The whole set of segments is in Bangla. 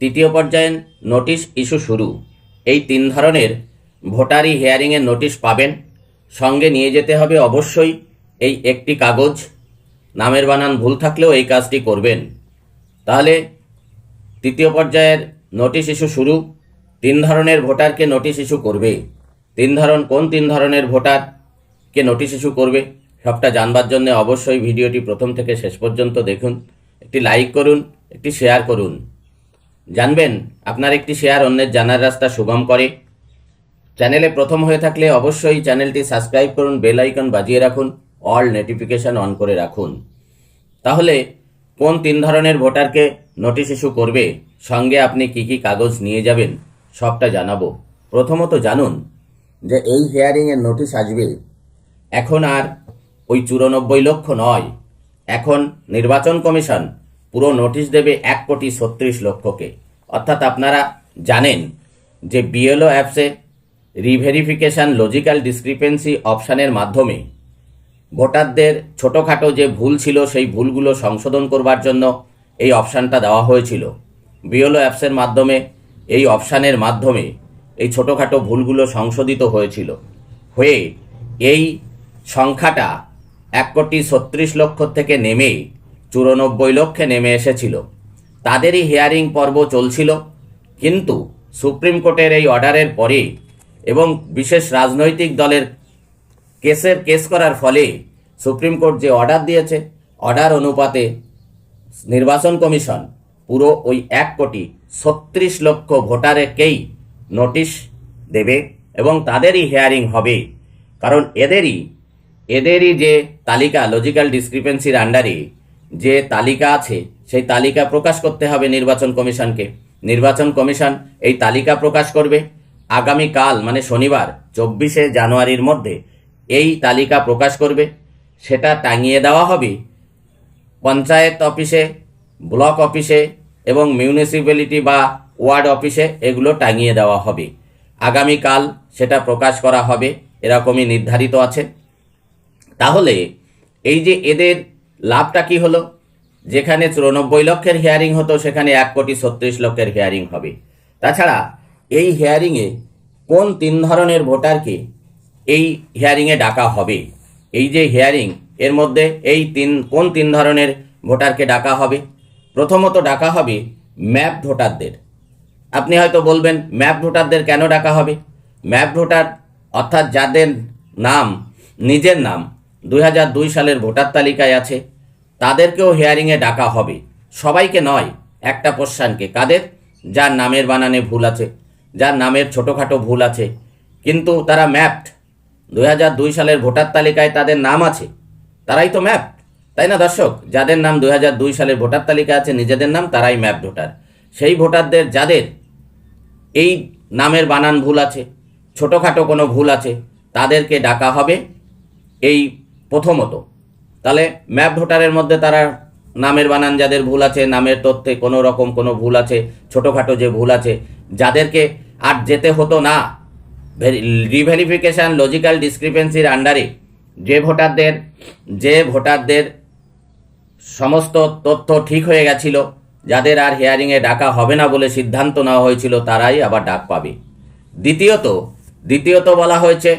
তৃতীয় পর্যায়ে নোটিশ ইস্যু শুরু। এই তিন ধরনের ভোটারি হিয়ারিংয়ের নোটিশ পাবেন। সঙ্গে নিয়ে যেতে হবে অবশ্যই এই একটি কাগজ। নামের বানান ভুল থাকলেও এই কাজটি করবেন। তাহলে তৃতীয় পর্যায়ের নোটিশ ইস্যু শুরু। তিন ধরনের ভোটারকে নোটিশ ইস্যু করবে। তিন ধরন কোন তিন ধরনের ভোটারকে নোটিশ ইস্যু করবে সবটা জানবার জন্য অবশ্যই ভিডিওটি প্রথম থেকে শেষ পর্যন্ত দেখুন। একটি লাইক করুন, একটি শেয়ার করুন। জানবেন, আপনার একটি শেয়ার অন্যের জানার রাস্তা সুগম করে। চ্যানেলে প্রথম হয়ে থাকলে অবশ্যই চ্যানেলটি সাবস্ক্রাইব করুন বেল আইকন বাজিয়ে রাখুন অল নোটিফিকেশন অন করে রাখুন। তাহলে কোন তিন ধরনের ভোটারকে নোটিশ ইস্যু করবে, সঙ্গে আপনি কি কি কাগজ নিয়ে যাবেন, সবটা জানাব। প্রথমত জানুন যে এই হিয়ারিংয়ের নোটিশ আসবে, এখন আর ওই চুরানব্বই লক্ষ নয়, এখন নির্বাচন কমিশন পুরো নোটিশ দেবে এক কোটি ছত্রিশ লক্ষকে। অর্থাৎ আপনারা জানেন যে বিএলও অ্যাপসে রিভেরিফিকেশন লজিক্যাল ডিসক্রিপেন্সি অপশানের মাধ্যমে ভোটারদের ছোটোখাটো যে ভুল ছিল সেই ভুলগুলো সংশোধন করবার জন্য এই অপশানটা দেওয়া হয়েছিল। বিএলও অ্যাপসের মাধ্যমে এই অপশানের মাধ্যমে এই ছোটোখাটো ভুলগুলো সংশোধিত হয়েছিল। হয়ে এই সংখ্যাটা এক কোটি ছত্রিশ লক্ষ থেকে নেমে চুরানব্বই লক্ষে নেমে এসেছিল। তাদেরই হিয়ারিং পর্ব চলছিল, কিন্তু সুপ্রিম কোর্টের এই অর্ডারের পরে এবং বিশেষ রাজনৈতিক দলের কেসের কেস করার ফলে সুপ্রিম কোর্ট যে অর্ডার দিয়েছে, অর্ডার অনুপাতে নির্বাচন কমিশন পুরো ওই এক কোটি ছত্রিশ লক্ষ ভোটারকেই নোটিশ দেবে এবং তাদেরই হিয়ারিং হবে। কারণ এদেরই এদেরই যে তালিকা লজিক্যাল ডিসক্রিপেন্সির আন্ডারে যে তালিকা আছে, সেই তালিকা প্রকাশ করতে হবে নির্বাচন কমিশনকে। নির্বাচন কমিশন এই তালিকা প্রকাশ করবে আগামীকাল মানে শনিবার, চব্বিশে জানুয়ারির মধ্যে এই তালিকা প্রকাশ করবে। সেটা টাঙিয়ে দেওয়া হবে পঞ্চায়েত অফিসে, ব্লক অফিসে এবং মিউনিসিপ্যালিটি বা ওয়ার্ড অফিসে এগুলো টাঙিয়ে দেওয়া হবে। আগামীকাল সেটা প্রকাশ করা হবে, এরকমই নির্ধারিত আছে। তাহলে এই যে এদের লাভটা কি হলো? যেখানে চুরানব্বই লক্ষের হিয়ারিং হতো, সেখানে এক কোটি ছত্রিশ লক্ষের হিয়ারিং হবে। তাছাড়া এই হিয়ারিংয়ে কোন তিন ধরনের ভোটারকে এই হিয়ারিংয়ে ডাকা হবে? এই যে হিয়ারিং এর মধ্যে এই তিন, কোন তিন ধরনের ভোটারকে ডাকা হবে? প্রথমত ডাকা হবে ম্যাপ ভোটারদের। আপনি হয়তো বলবেন, ম্যাপ ভোটারদের কেন ডাকা হবে? ম্যাপ ভোটার অর্থাৎ যাদের নাম, নিজের নাম দুই হাজার দুই সালের ভোটার তালিকায় আছে। তাদেরকেও হিয়ারিংয়ে ডাকা হবে। সবাইকে নয়, একটা পোর্শানকে কাদের? যার নামের বানানে ভুল আছে, যার নামের ছোটোখাটো ভুল আছে। কিন্তু তারা ম্যাপড দু হাজার দুই সালের ভোটার তালিকায় তাদের নাম আছে। তারাই তো ম্যাপ তাই না, দর্শক? যাদের নাম দু হাজার দুই সালের ভোটার তালিকা আছে, নিজেদের নাম তারাই ম্যাপ ভোটার। সেই ভোটারদের যাদের এই নামের বানান ভুল আছে, ছোটোখাটো কোনো ভুল আছে, তাদেরকে ডাকা হবে এই প্রথমত, তাহলে ম্যাপ ভোটারের মধ্যে তারা নামের বানান যাদের ভুল আছে, নামের তথ্যে কোনো রকম কোনো ভুল আছে, ছোটোখাটো যে ভুল আছে, যাদেরকে আর যেতে হতো না রিভেরিফিকেশান, লজিক্যাল ডিসক্রিপেন্সির আন্ডারে যে ভোটারদের যে ভোটারদের সমস্ত তথ্য ঠিক হয়ে গেছিল, যাদের আর হিয়ারিংয়ে ডাকা হবে না বলে সিদ্ধান্ত নেওয়া হয়েছিল, তারাই আবার ডাক পাবে। দ্বিতীয়ত দ্বিতীয়ত বলা হয়েছে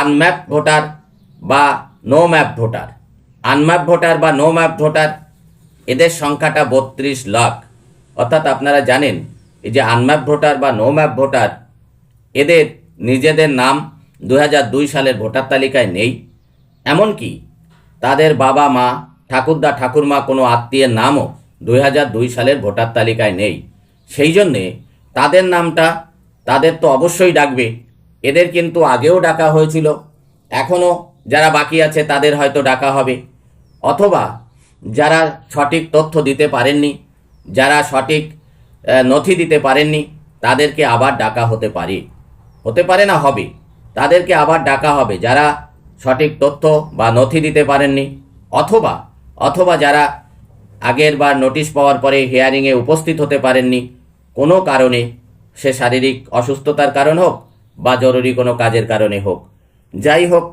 আনম্যাপ ভোটার বা no map voter unmap voter বা নো ম্যাপ ভোটার এদের সংখ্যাটা বত্রিশ লাখ। অর্থাৎ আপনারা জানেন, এই যে আনম্যাপ ভোটার বা নো ম্যাপ ভোটার এদের নিজেদের নাম দু হাজার দুই সালের ভোটার তালিকায় নেই। এমনকি তাদের বাবা মা, ঠাকুরদা, ঠাকুরমা কোনো আত্মীয়ের নামও দুই হাজার দুই সালের ভোটার তালিকায় নেই। সেই জন্যে তাদের নামটা, তাদের তো অবশ্যই ডাকবে। এদের কিন্তু আগেও ডাকা হয়েছিল, এখনও যারা বাকি আছে তাদের হয়তো ডাকা হবে। অথবা যারা সঠিক তথ্য দিতে পারেননি, যারা সঠিক নথি দিতে পারেননি, তাদেরকে আবার ডাকা হতে পারে। হতে পারে না, হবে। তাদেরকে আবার ডাকা হবে যারা সঠিক তথ্য বা নথি দিতে পারেননি। অথবা অথবা যারা আগের বার নোটিশ পাওয়ার পরে হিয়ারিংয়ে উপস্থিত হতে পারেননি, কোনো কারণে সে শারীরিক অসুস্থতার কারণ হোক বা জরুরি কোনো কাজের কারণে হোক। যাই হোক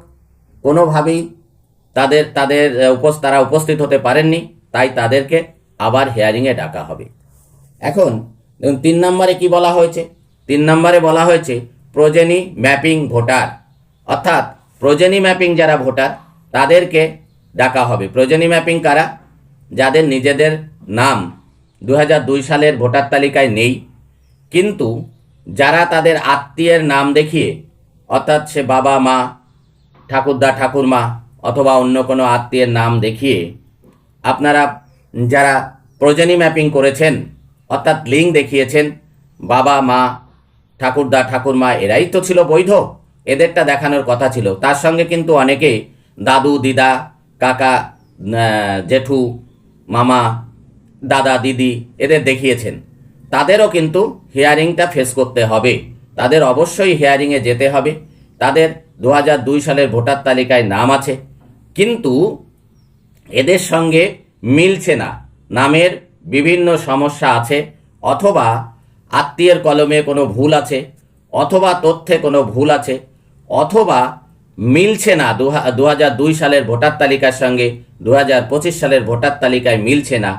কোনোভাবেই তাদের তাদের উপস, তারা উপস্থিত হতে পারেননি, তাই তাদেরকে আবার হিয়ারিংয়ে ডাকা হবে। এখন তিন নম্বরে কি বলা হয়েছে? তিন নম্বরে বলা হয়েছে প্রজেনি ম্যাপিং ভোটার অর্থাৎ প্রজেনি ম্যাপিং যারা ভোটার তাদেরকে ডাকা হবে। প্রজেনি ম্যাপিং কারা? যাদের নিজেদের নাম দু হাজার দুই সালের ভোটার তালিকায় নেই। কিন্তু, যারা তাদের আত্মীয়ের নাম দেখিয়ে, অর্থাৎ সে বাবা, মা ঠাকুরদা ঠাকুরমা অথবা অন্য কোনো আত্মীয়ের নাম দেখিয়ে আপনারা যারা প্রজেনি ম্যাপিং করেছেন, অর্থাৎ লিঙ্ক দেখিয়েছেন, বাবা, মা, ঠাকুরদা, ঠাকুরমা, এরাই তো ছিল বৈধ, এদেরটা দেখানোর কথা ছিল। তার সঙ্গে কিন্তু অনেকে দাদু, দিদা, কাকা জেঠু, মামা, দাদা, দিদি এদের দেখিয়েছেন। তাদেরও কিন্তু হিয়ারিংটা ফেস করতে হবে। তাদের অবশ্যই হিয়ারিংয়ে যেতে হবে। তাদের দু হাজার দুই সালের ভোটার তালিকায় নাম আছে। কিন্তু এদের সঙ্গে মিলছে না। নামের বিভিন্ন সমস্যা আছে, অথবা আত্মীয়ের কলমে কোনো ভুল আছে, অথবা তথ্যে কোনো ভুল আছে, অথবা মিলছে না। দু হাজার দুই সালের ভোটার তালিকার সঙ্গে দু হাজার পঁচিশ সালের ভোটার তালিকায় মিলছে না,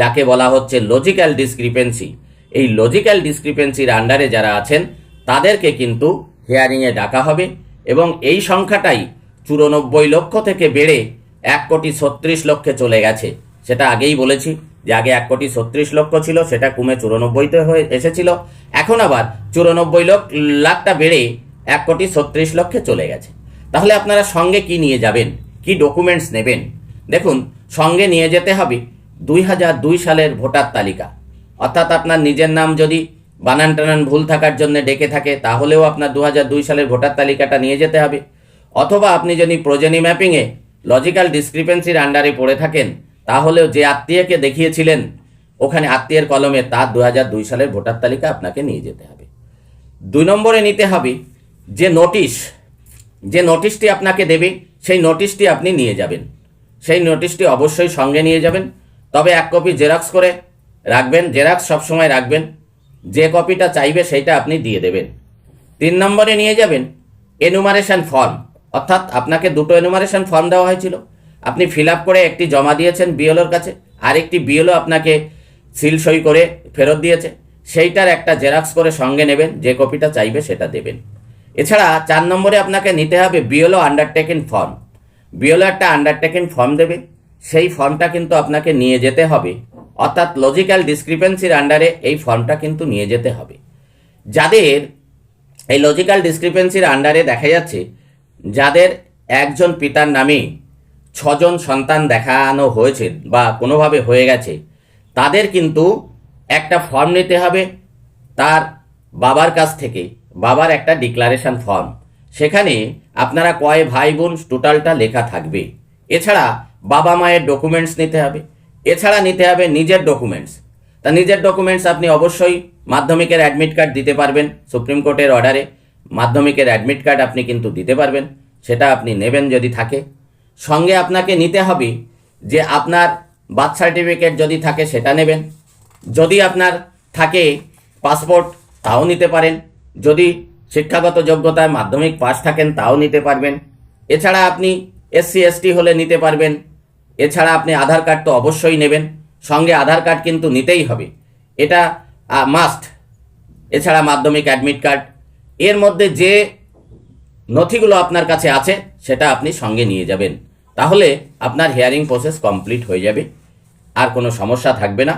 যাকে বলা হচ্ছে লজিক্যাল ডিসক্রিপেন্সি এই লজিক্যাল ডিসক্রিপেন্সির আন্ডারে যারা আছেন, তাদেরকে কিন্তু হিয়ারিংয়ে ডাকা হবে এবং এই সংখ্যাটাই চুরানব্বই লক্ষ থেকে বেড়ে এক কোটি ছত্রিশ লক্ষে চলে গেছে। সেটা আগেই বলেছি যে আগে এক কোটি ছত্রিশ লক্ষ ছিল, সেটা কমে চুরানব্বইতে হয়ে এসেছিল। এখন আবার চুরানব্বই লক্ষ, লাখটা বেড়ে এক কোটি ছত্রিশ লক্ষে চলে গেছে। তাহলে আপনারা সঙ্গে কি নিয়ে যাবেন? কি ডকুমেন্টস নেবেন? দেখুন, সঙ্গে নিয়ে যেতে হবে দুই হাজার দুই সালের ভোটার তালিকা। অর্থাৎ আপনার নিজের নাম যদি বানান টানান ভুল থাকার জন্য ডেকে থাকে, তাহলেও আপনার দু দুই সালের ভোটার তালিকাটা নিয়ে যেতে হবে। অথবা আপনি যদি প্রজেনি ম্যাপিংয়ে লজিক্যাল ডিসক্রিপেন্সির আন্ডারে পড়ে থাকেন, তাহলেও যে আত্মীয়কে দেখিয়েছিলেন, ওখানে আত্মীয়ের কলমে তার দু হাজার দুই সালের ভোটার তালিকা আপনাকে নিয়ে যেতে হবে। দুই নম্বরে নিতে হবে যে নোটিশ, যে নোটিশটি আপনাকে দেবে, সেই নোটিশটি আপনি নিয়ে যাবেন। সেই নোটিশটি অবশ্যই সঙ্গে নিয়ে যাবেন। তবে এক কপি জেরক্স করে রাখবেন, জেরক্স সবসময় রাখবেন। যে কপিটা চাইবে সেইটা আপনি দিয়ে দেবেন। তিন নম্বরে নিয়ে যাবেন এনুমারেশন ফর্ম অর্থাৎ আপনাকে দুটো এনুমারেশন ফর্ম দেওয়া হয়েছিল। আপনি ফিল করে একটি জমা দিয়েছেন বিএলওর কাছে। আরেকটি বিএলও আপনাকে সিল সই করে ফেরত দিয়েছে। সেইটার একটা জেরক্স করে সঙ্গে নেবেন, যে কপিটা চাইবে সেটা দেবেন। এছাড়া চার নম্বরে আপনাকে নিতে হবে বিএলও আন্ডারটেকিং ফর্ম বিএলও একটা আন্ডারটেকিং ফর্ম দেবে। সেই ফর্মটা কিন্তু আপনাকে নিয়ে যেতে হবে। অর্থাৎ লজিক্যাল ডিসক্রিপেন্সির আন্ডারে এই ফর্মটা কিন্তু নিয়ে যেতে হবে। যাদের এই লজিক্যাল ডিসক্রিপেন্সির আন্ডারে দেখা যাচ্ছে, যাদের একজন পিতার নামে ছজন সন্তান দেখানো হয়েছে বা কোনোভাবে হয়ে গেছে, তাদের কিন্তু একটা ফর্ম নিতে হবে তার বাবার কাছ থেকে, বাবার একটা ডিক্লারেশন ফর্ম সেখানে আপনারা কয় ভাই বোন টোটালটা লেখা থাকবে। এছাড়া বাবা মায়ের ডকুমেন্টস নিতে হবে। এছাড়া নিতে হবে নিজের ডকুমেন্টস তা নিজের ডকুমেন্টস আপনি অবশ্যই মাধ্যমিকের অ্যাডমিট কার্ড দিতে পারবেন সুপ্রিম কোর্টের অর্ডারে মাধ্যমিকের অ্যাডমিট কার্ড আপনি কিন্তু দিতে পারবেন, সেটা আপনি নেবেন যদি থাকে। সঙ্গে আপনাকে নিতে হবে যে আপনার বার্থ সার্টিফিকেট যদি থাকে সেটা নেবেন। যদি আপনার থাকে পাসপোর্ট তাও নিতে পারেন। যদি শিক্ষাগত যোগ্যতায় মাধ্যমিক পাস থাকেন, তাও নিতে পারবেন। এছাড়া আপনি এসসি এসটি হলে নিতে পারবেন। এছাড়া আপনি আধার কার্ড তো অবশ্যই নেবেন। সঙ্গে আধার কার্ড কিন্তু নিতেই হবে। এটা মাস্ট এছাড়া মাধ্যমিক অ্যাডমিট কার্ড এর মধ্যে যে নথিগুলো আপনার কাছে আছে, সেটা আপনি সঙ্গে নিয়ে যাবেন। তাহলে আপনার হিয়ারিং প্রসেস কমপ্লিট হয়ে যাবে। আর কোনো সমস্যা থাকবে না।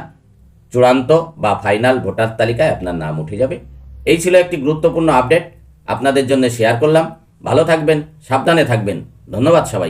চূড়ান্ত বা ফাইনাল ভোটার তালিকায় আপনার নাম উঠে যাবে। এই ছিল একটি গুরুত্বপূর্ণ আপডেট আপনাদের জন্য শেয়ার করলাম। ভালো থাকবেন, সাবধানে থাকবেন। ধন্যবাদ সবাই